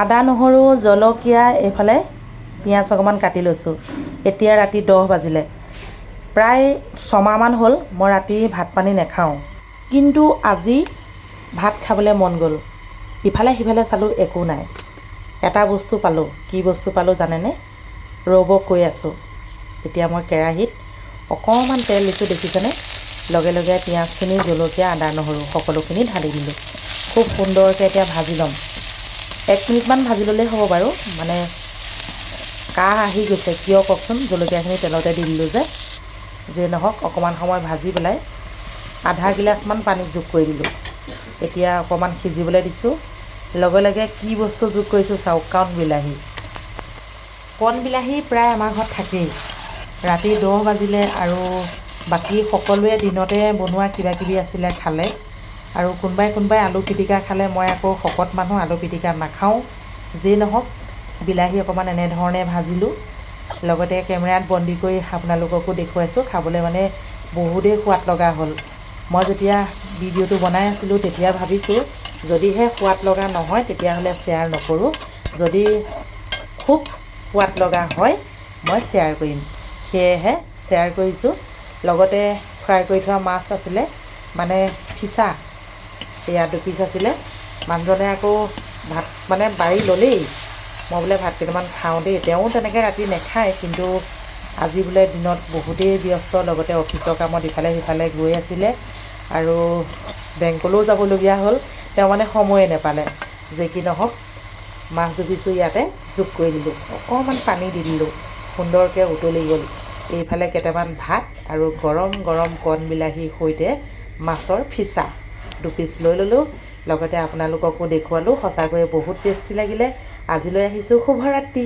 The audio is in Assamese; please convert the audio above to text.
আদা নহৰু জলকীয়া এইফালে পিঁয়াজ অকণমান কাটি লৈছোঁ। এতিয়া ৰাতি দহ বাজিলে। প্ৰায় ছমাহমান হ'ল মই ৰাতি ভাত পানী নাখাওঁ। কিন্তু আজি ভাত খাবলৈ মন গ'ল। ইফালে সিফালে চালোঁ একো নাই। এটা বস্তু পালোঁ। কি বস্তু পালোঁ জানেনে? ৰ'ব কৈ আছোঁ। এতিয়া মই কেৰাহীত অকণমান তেল দিছোঁ দেখিছেনে? লগে লগে পিঁয়াজখিনি জলকীয়া আদা নহৰু সকলোখিনি ঢালি দিলোঁ। খুব সুন্দৰকৈ এতিয়া ভাজি ল'ম। এক মিনিটমান ভাজি ল'লেই হ'ব বাৰু। মানে কাহ আহি গৈছে কিয় কওকচোন? জলকীয়াখিনি তেলতে দি দিলোঁ যে। যিয়ে নহওক অকণমান সময় ভাজি পেলাই আধা গিলাচমান পানী যোগ কৰি দিলোঁ। এতিয়া অকণমান সিজিবলৈ দিছোঁ। লগে লগে কি বস্তু যোগ কৰিছোঁ চাওক কণ বিলাহী। কণ বিলাহী প্ৰায় আমাৰ ঘৰত থাকেই। ৰাতি দহ বাজিলে আৰু বাকী সকলোৱে দিনতে বনোৱা কিবা কিবি আছিলে খালে। আৰু কোনোবাই কোনোবাই আলু পিটিকা খালে মই আকৌ শকত মানুহ আলু পিটিকা নাখাওঁ যিয়ে নহওক বিলাহী অকণমান এনেধৰণে ভাজিলোঁ। লগতে কেমেৰাত বন্দী কৰি আপোনালোককো দেখুৱাইছোঁ খাবলৈ মানে বহুতেই সোৱাদ লগা হ'ল। মই যেতিয়া ভিডিঅ'টো বনাই আছিলোঁ তেতিয়া ভাবিছোঁ যদিহে সোৱাদ লগা নহয় তেতিয়াহ'লে শ্বেয়াৰ নকৰোঁ। যদি খুব সোৱাদ লগা হয় মই শ্বেয়াৰ কৰিম। সেয়েহে শ্বেয়াৰ কৰিছোঁ। লগতে ফ্ৰাই কৰি থোৱা মাছ আছিলে মানে ফিছা। সেয়া দুপিচ আছিলে। মানুহজনে আকৌ ভাত মানে বাৰী ল'লেই। মই বোলে ভাত কেইটামান খাওঁ দেই। তেওঁ তেনেকৈ ৰাতি নাখায় কিন্তু আজি বোলে দিনত বহুতেই ব্যস্ত লগতে অফিচৰ কামত ইফালে সিফালে গৈ আছিলে। আৰু বেংকলৈও যাবলগীয়া হ'ল। তেওঁ মানে সময়ে নাপালে যে কি নহওক মাছ দুপিচো ইয়াতে যোগ কৰি দিলোঁ। অকণমান পানী দি দিলোঁ। সুন্দৰকৈ উতলি গ'ল। এইফালে কেইটামান ভাত আৰু গৰম গৰম কণ বিলাহীৰ সৈতে মাছৰ ফিছা। দুপিচ লৈ ল'লোঁ। লগতে আপোনালোককো দেখুৱালোঁ। সঁচাকৈয়ে বহুত টেষ্টি লাগিলে। আজিলৈ আহিছোঁ। শুভৰাত্ৰি।